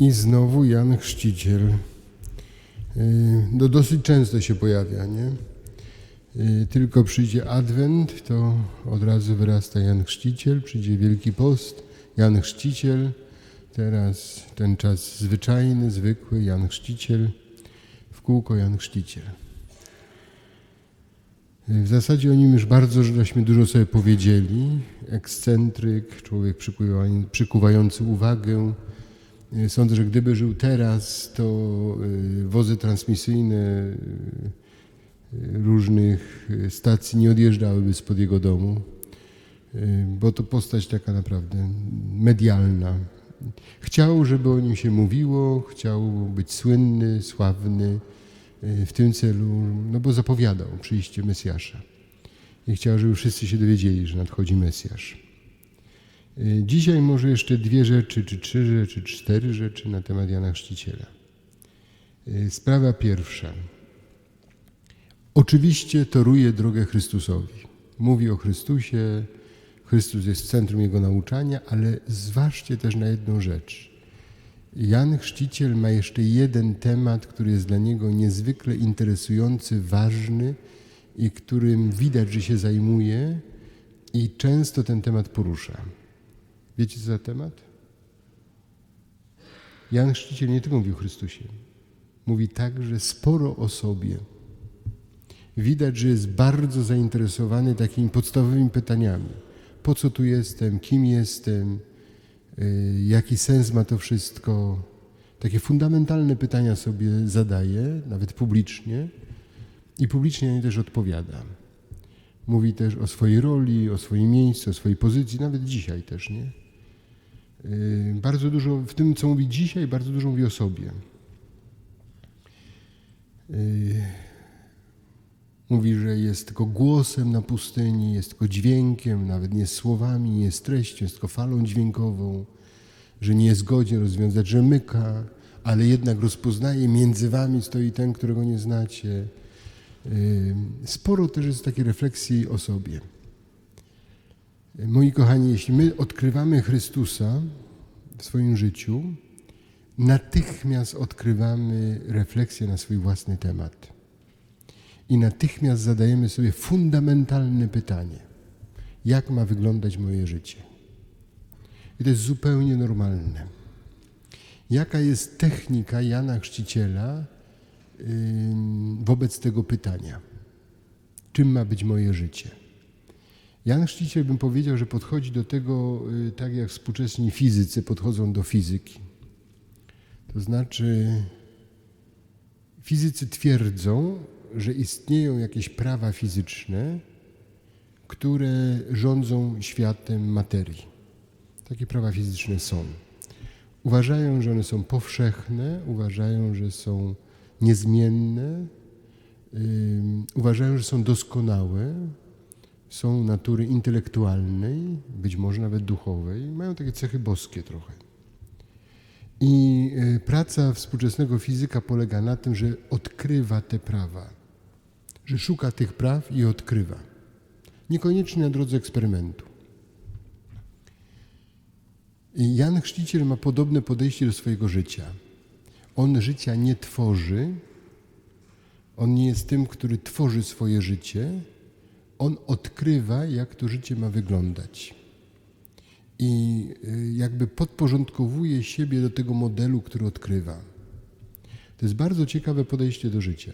I znowu Jan Chrzciciel. Yy, No dosyć często się pojawia, nie? Yy, Tylko przyjdzie Adwent, to od razu wyrasta Jan Chrzciciel, przyjdzie Wielki Post, Jan Chrzciciel, teraz ten czas zwyczajny, zwykły, Jan Chrzciciel, w kółko Jan Chrzciciel. Yy, W zasadzie o nim już bardzo żeśmy dużo sobie powiedzieli. Ekscentryk, człowiek przykuwający uwagę. Yy, Sądzę, że gdyby żył teraz, to yy, wozy transmisyjne yy, różnych stacji nie odjeżdżałyby spod jego domu, bo to postać taka naprawdę medialna. Chciał, żeby o nim się mówiło, chciał być słynny, sławny w tym celu, no bo zapowiadał przyjście Mesjasza. I chciał, żeby wszyscy się dowiedzieli, że nadchodzi Mesjasz. Y, Dzisiaj może jeszcze dwie rzeczy, czy trzy rzeczy, czy cztery rzeczy na temat Jana Chrzciciela. Y, Sprawa pierwsza. Oczywiście toruje drogę Chrystusowi. Mówi o Chrystusie, Chrystus jest w centrum jego nauczania, ale zważcie też na jedną rzecz. Jan Chrzciciel ma jeszcze jeden temat, który jest dla niego niezwykle interesujący, ważny i którym widać, że się zajmuje i często ten temat porusza. Wiecie co za temat? Jan Chrzciciel nie tylko mówi o Chrystusie. Mówi także sporo o sobie. Widać, że jest bardzo zainteresowany takimi podstawowymi pytaniami. Po co tu jestem? Kim jestem? Y, Jaki sens ma to wszystko? Takie fundamentalne pytania sobie zadaje, nawet publicznie, i publicznie na nie też odpowiada. Mówi też o swojej roli, o swoim miejscu, o swojej pozycji, nawet dzisiaj też, nie? Yy, Bardzo dużo, w tym co mówi dzisiaj, bardzo dużo mówi o sobie. Yy, Mówi, że jest tylko głosem na pustyni, jest tylko dźwiękiem, nawet nie słowami, nie jest treścią, jest tylko falą dźwiękową, że nie jest godzien rozwiązać rzemyka, ale jednak rozpoznaje, między wami stoi ten, którego nie znacie. Sporo też jest takiej refleksji o sobie. Moi kochani, jeśli my odkrywamy Chrystusa w swoim życiu, natychmiast odkrywamy refleksję na swój własny temat. I natychmiast zadajemy sobie fundamentalne pytanie: jak ma wyglądać moje życie? I to jest zupełnie normalne. Jaka jest technika Jana Chrzciciela wobec tego pytania? Czym ma być moje życie? Jan Chrzciciel bym powiedział, że podchodzi do tego y, tak jak współczesni fizycy podchodzą do fizyki. To znaczy, fizycy twierdzą, że istnieją jakieś prawa fizyczne, które rządzą światem materii. Takie prawa fizyczne są. Uważają, że one są powszechne, uważają, że są niezmienne, uważają, że są doskonałe, są natury intelektualnej, być może nawet duchowej, mają takie cechy boskie trochę. I y, praca współczesnego fizyka polega na tym, że odkrywa te prawa, że szuka tych praw i odkrywa. Niekoniecznie na drodze eksperymentu. Jan Chrzciciel ma podobne podejście do swojego życia. On życia nie tworzy, on nie jest tym, który tworzy swoje życie, on odkrywa, jak to życie ma wyglądać. I y, jakby podporządkowuje siebie do tego modelu, który odkrywa. To jest bardzo ciekawe podejście do życia.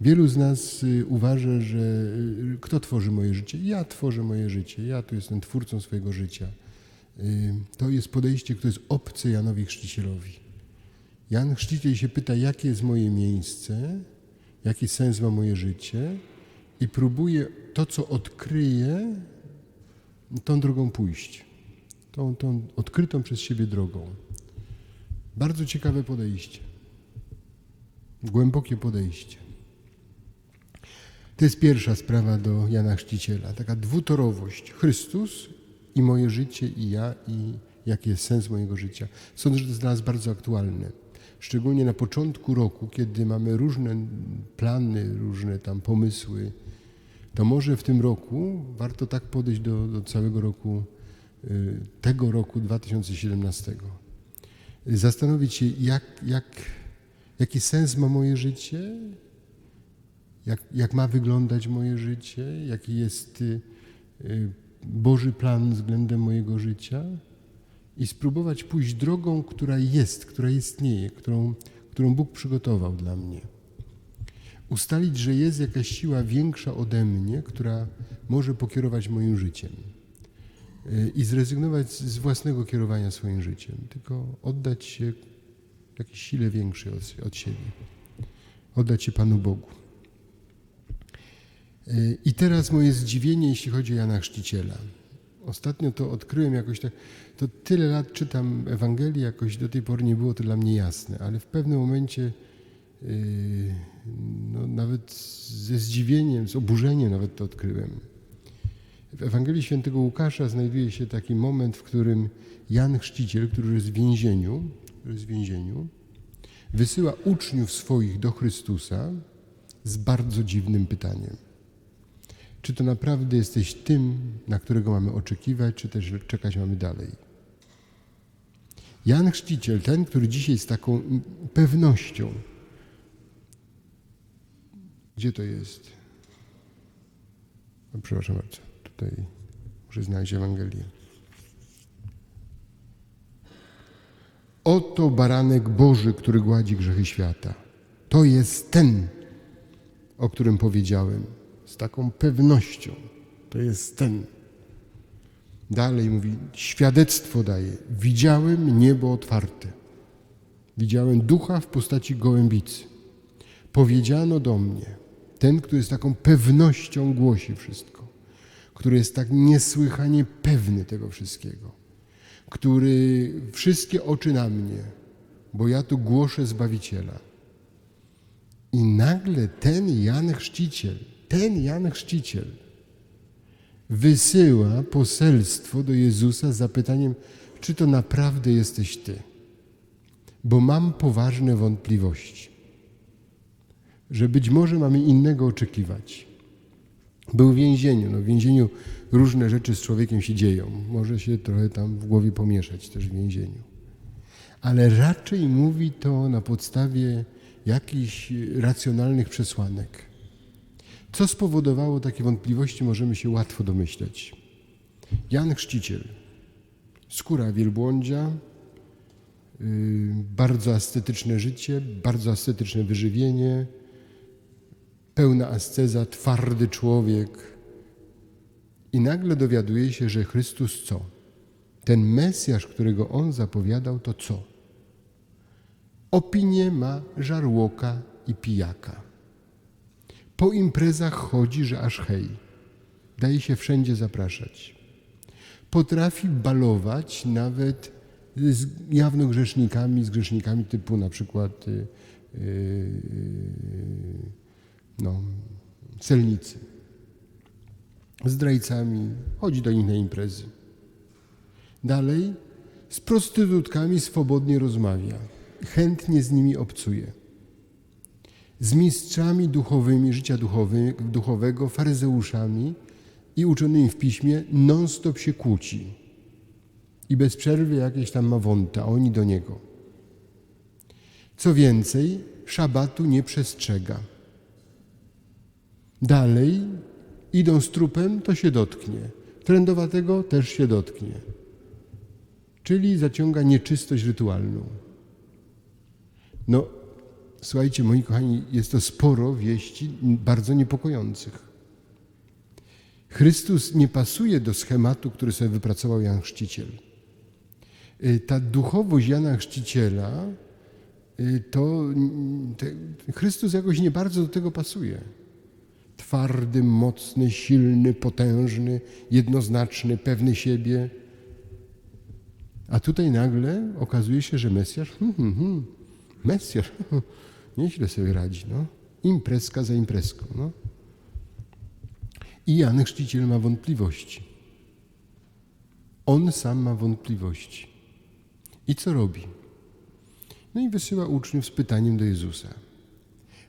Wielu z nas y, uważa, że y, kto tworzy moje życie? Ja tworzę moje życie, ja tu jestem twórcą swojego życia. To jest podejście, które jest obce Janowi Chrzcicielowi. Jan Chrzciciel się pyta, jakie jest moje miejsce, jaki sens ma moje życie i próbuje to, co odkryje, tą drogą pójść. Tą, tą odkrytą przez siebie drogą. Bardzo ciekawe podejście. Głębokie podejście. To jest pierwsza sprawa do Jana Chrzciciela. Taka dwutorowość. Chrystus i moje życie, i ja, i jaki jest sens mojego życia. Sądzę, że to jest dla nas bardzo aktualne. Szczególnie na początku roku, kiedy mamy różne plany, różne tam pomysły, to może w tym roku warto tak podejść do, do całego roku, y, tego roku 2017. zastanowić się, jak, jak, jaki sens ma moje życie, jak, jak ma wyglądać moje życie, jaki jest y, y, Boży plan względem mojego życia i spróbować pójść drogą, która jest, która istnieje, którą, którą Bóg przygotował dla mnie. Ustalić, że jest jakaś siła większa ode mnie, która może pokierować moim życiem. Y, I zrezygnować z własnego kierowania swoim życiem, tylko oddać się jakiejś sile większej od, od siebie. Oddać się Panu Bogu. Y, I teraz moje zdziwienie, jeśli chodzi o Jana Chrzciciela. Ostatnio to odkryłem jakoś tak, to tyle lat czytam Ewangelię, jakoś do tej pory nie było to dla mnie jasne, ale w pewnym momencie yy, no, nawet ze zdziwieniem, z oburzeniem nawet to odkryłem. W Ewangelii Świętego Łukasza znajduje się taki moment, w którym Jan Chrzciciel, który jest w więzieniu, który jest w więzieniu, wysyła uczniów swoich do Chrystusa z bardzo dziwnym pytaniem. Czy to naprawdę jesteś tym, na którego mamy oczekiwać, czy też czekać mamy dalej? Jan Chrzciciel, ten, który dzisiaj z taką pewnością, gdzie to jest? O, przepraszam bardzo, tutaj muszę znaleźć Ewangelię. Oto baranek Boży, który gładzi grzechy świata. To jest ten, o którym powiedziałem z taką pewnością. To jest ten. Dalej mówi, świadectwo daje. Widziałem niebo otwarte. Widziałem ducha w postaci gołębicy. Powiedziano do mnie, ten, który z taką pewnością głosi wszystko, który jest tak niesłychanie pewny tego wszystkiego, który wszystkie oczy na mnie, bo ja tu głoszę Zbawiciela. I nagle ten Jan Chrzciciel, ten Jan Chrzciciel wysyła poselstwo do Jezusa z zapytaniem, czy to naprawdę jesteś Ty? Bo mam poważne wątpliwości, że być może mamy innego oczekiwać. Był w więzieniu. No w więzieniu różne rzeczy z człowiekiem się dzieją. Może się trochę tam w głowie pomieszać też w więzieniu. Ale raczej mówi to na podstawie jakichś racjonalnych przesłanek. Co spowodowało takie wątpliwości, możemy się łatwo domyśleć. Jan Chrzciciel, skóra wielbłądzia, yy, bardzo ascetyczne życie, bardzo ascetyczne wyżywienie, pełna asceza, twardy człowiek. I nagle dowiaduje się, że Chrystus co? Ten Mesjasz, którego on zapowiadał, to co? Opinię ma żarłoka i pijaka. Po imprezach chodzi, że aż hej. Daje się wszędzie zapraszać. Potrafi balować nawet z jawno grzesznikami, z grzesznikami typu na przykład yy, no, celnicy. Zdrajcami, chodzi do nich na imprezy. Dalej z prostytutkami swobodnie rozmawia, chętnie z nimi obcuje z mistrzami duchowymi życia duchowego, faryzeuszami i uczonymi w piśmie non-stop się kłóci. I bez przerwy jakieś tam ma wąta, oni do niego. Co więcej, szabatu nie przestrzega. Dalej, idą z trupem, to się dotknie. Trędowatego też się dotknie. Czyli zaciąga nieczystość rytualną. No, Słuchajcie, moi kochani, jest to sporo wieści bardzo niepokojących. Chrystus nie pasuje do schematu, który sobie wypracował Jan Chrzciciel. Y, ta duchowość Jana Chrzciciela, y, to Chrystus jakoś nie bardzo do tego pasuje. Twardy, mocny, silny, potężny, jednoznaczny, pewny siebie. A tutaj nagle okazuje się, że Mesjasz, hmm, hmm, hmm, Mesjasz, Nieźle sobie radzi, no. Imprezka za imprezką, no. I Jan Chrzciciel ma wątpliwości. On sam ma wątpliwości. I co robi? No i wysyła uczniów z pytaniem do Jezusa.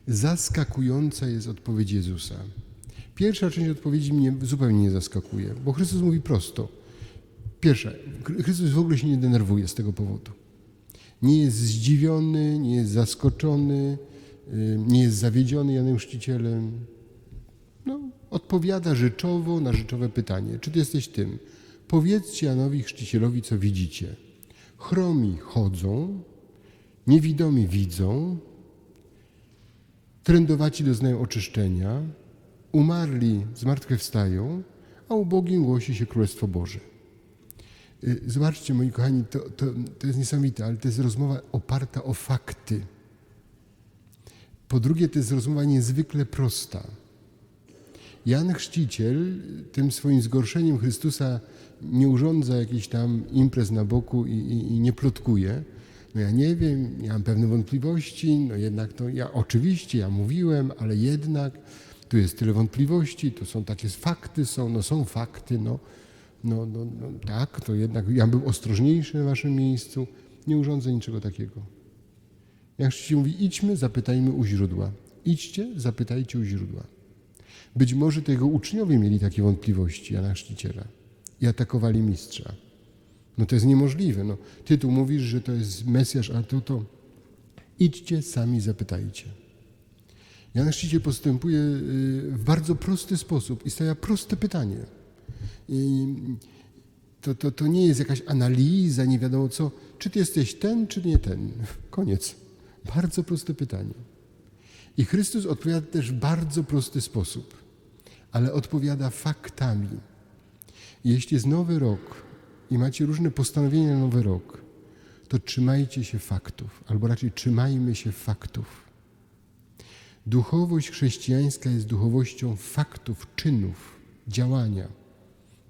Zaskakująca jest odpowiedź Jezusa. Pierwsza część odpowiedzi mnie zupełnie nie zaskakuje, bo Chrystus mówi prosto. Pierwsza, Chrystus w ogóle się nie denerwuje z tego powodu. Nie jest zdziwiony, nie jest zaskoczony, nie jest zawiedziony Janem Chrzcicielem. No, odpowiada rzeczowo na rzeczowe pytanie. Czy ty jesteś tym? Powiedzcie Janowi Chrzcicielowi, co widzicie. Chromi chodzą, niewidomi widzą, trędowaci doznają oczyszczenia, umarli zmartwychwstają, a ubogim głosi się Królestwo Boże. Y, Zobaczcie, moi kochani, to, to, to jest niesamowite, ale to jest rozmowa oparta o fakty. Po drugie, to jest rozmowa niezwykle prosta. Jan Chrzciciel tym swoim zgorszeniem Chrystusa nie urządza jakichś tam imprez na boku i, i, i nie plotkuje. No ja nie wiem, ja mam pewne wątpliwości, no jednak to ja oczywiście, ja mówiłem, ale jednak tu jest tyle wątpliwości, to są takie fakty, są, no są fakty, no, no, no, no tak, to jednak ja bym ostrożniejszy na waszym miejscu, nie urządzę niczego takiego. Jak Chrzciciel mówi, idźmy, zapytajmy u źródła. Idźcie, zapytajcie u źródła. Być może to jego uczniowie mieli takie wątpliwości Jana Chrzciciela i atakowali mistrza. No to jest niemożliwe. No, ty tu mówisz, że to jest Mesjasz, a to to. Idźcie, sami zapytajcie. Jan Chrzciciel postępuje y, w bardzo prosty sposób i stawia proste pytanie. To, to, to nie jest jakaś analiza, nie wiadomo co. Czy ty jesteś ten, czy nie ten? Koniec. Bardzo proste pytanie. I Chrystus odpowiada też w bardzo prosty sposób, ale odpowiada faktami. Jeśli jest nowy rok i macie różne postanowienia na nowy rok, to trzymajcie się faktów, albo raczej trzymajmy się faktów. Duchowość chrześcijańska jest duchowością faktów, czynów, działania.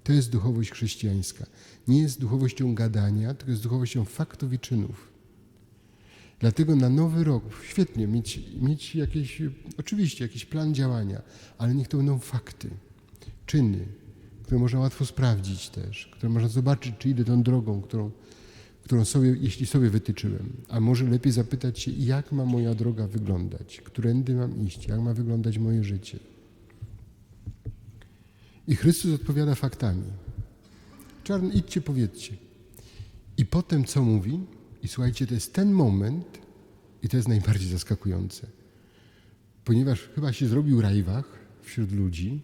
To jest duchowość chrześcijańska. Nie jest duchowością gadania, tylko jest duchowością faktów i czynów. Dlatego na nowy rok świetnie mieć, mieć jakiś, oczywiście jakiś plan działania, ale niech to będą fakty, czyny, które można łatwo sprawdzić też, które można zobaczyć, czy idę tą drogą, którą, którą sobie, jeśli sobie wytyczyłem. A może lepiej zapytać się, jak ma moja droga wyglądać, którędy mam iść, jak ma wyglądać moje życie. I Chrystus odpowiada faktami. Czarny, idźcie, powiedzcie. I potem co mówi? I słuchajcie, to jest ten moment, i to jest najbardziej zaskakujące, ponieważ chyba się zrobił rajwach wśród ludzi.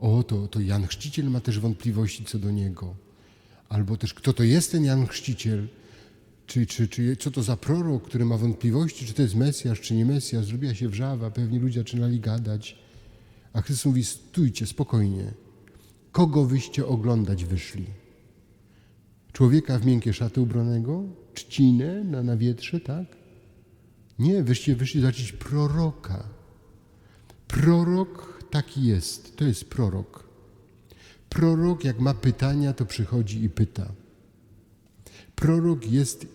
O, to, to Jan Chrzciciel ma też wątpliwości co do niego. Albo też, kto to jest ten Jan Chrzciciel? Czy, czy, czy co to za prorok, który ma wątpliwości, czy to jest Mesjasz, czy nie Mesjasz? Zrobiła się wrzawa, pewnie ludzie zaczynali gadać. A Chrystus mówi, stójcie, spokojnie. Kogo wyście oglądać wyszli? Człowieka w miękkie szaty ubranego? Trzcinę na, na wietrze, tak? Nie, wyście wyszli zobaczyć proroka. Prorok taki jest, to jest prorok. Prorok, jak ma pytania, to przychodzi i pyta. Prorok jest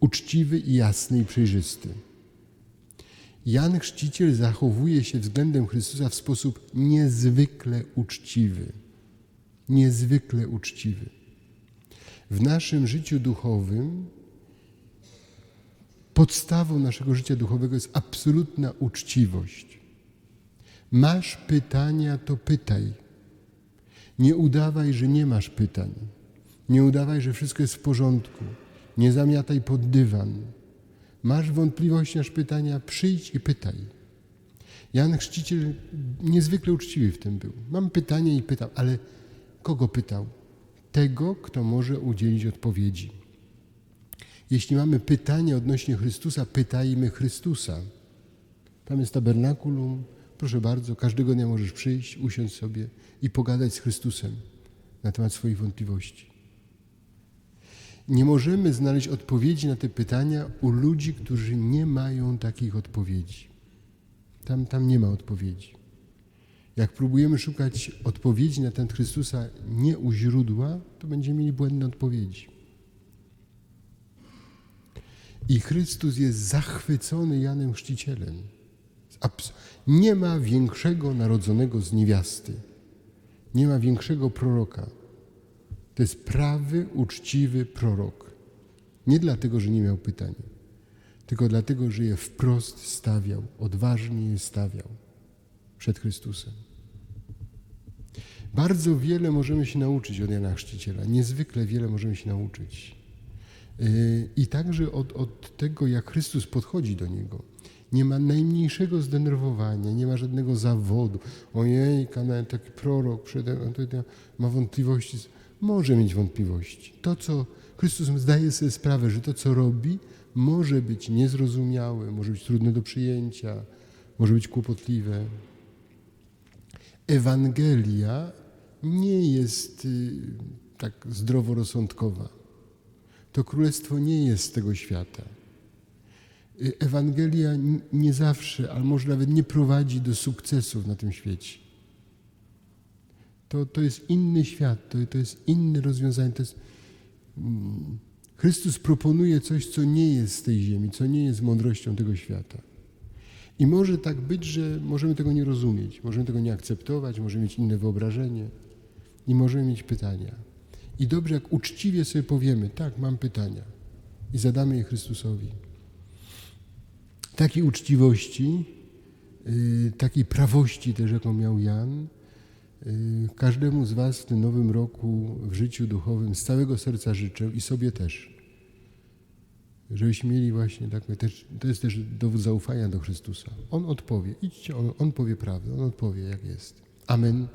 uczciwy i jasny i przejrzysty. Jan Chrzciciel zachowuje się względem Chrystusa w sposób niezwykle uczciwy. Niezwykle uczciwy. W naszym życiu duchowym podstawą naszego życia duchowego jest absolutna uczciwość. Masz pytania, to pytaj. Nie udawaj, że nie masz pytań. Nie udawaj, że wszystko jest w porządku. Nie zamiataj pod dywan. Masz wątpliwości, masz pytania, przyjdź i pytaj. Jan Chrzciciel niezwykle uczciwy w tym był. Mam pytanie i pytam, ale kogo pytał? Tego, kto może udzielić odpowiedzi. Jeśli mamy pytanie odnośnie Chrystusa, pytajmy Chrystusa. Tam jest tabernakulum. Proszę bardzo, każdego dnia możesz przyjść, usiąść sobie i pogadać z Chrystusem na temat swoich wątpliwości. Nie możemy znaleźć odpowiedzi na te pytania u ludzi, którzy nie mają takich odpowiedzi. Tam, tam nie ma odpowiedzi. Jak próbujemy szukać odpowiedzi na ten Chrystusa nie u źródła, to będziemy mieli błędne odpowiedzi. I Chrystus jest zachwycony Janem Chrzcicielem. Nie ma większego narodzonego z niewiasty. Nie ma większego proroka. To jest prawy, uczciwy prorok. Nie dlatego, że nie miał pytań, tylko dlatego, że je wprost stawiał, odważnie je stawiał przed Chrystusem. Bardzo wiele możemy się nauczyć od Jana Chrzciciela. Niezwykle wiele możemy się nauczyć. Y, I także od, od tego, jak Chrystus podchodzi do niego. Nie ma najmniejszego zdenerwowania, nie ma żadnego zawodu. Ojej, taki prorok ma wątpliwości. Może mieć wątpliwości. To, co Chrystus zdaje sobie sprawę, że to, co robi, może być niezrozumiałe, może być trudne do przyjęcia, może być kłopotliwe. Ewangelia nie jest y, tak zdroworozsądkowa. To królestwo nie jest z tego świata. Y, Ewangelia nie zawsze, ale może nawet nie prowadzi do sukcesów na tym świecie. To, to jest inny świat, to, to jest inne rozwiązanie. To jest, mm, Chrystus proponuje coś, co nie jest z tej ziemi, co nie jest mądrością tego świata. I może tak być, że możemy tego nie rozumieć, możemy tego nie akceptować, możemy mieć inne wyobrażenie i możemy mieć pytania. I dobrze, jak uczciwie sobie powiemy, tak, mam pytania i zadamy je Chrystusowi. Takiej uczciwości, yy, takiej prawości też, jaką miał Jan, każdemu z Was w tym nowym roku w życiu duchowym z całego serca życzę i sobie też. Żebyśmy mieli właśnie tak, to jest też dowód zaufania do Chrystusa. On odpowie, idźcie, on, on powie prawdę, on odpowie jak jest. Amen.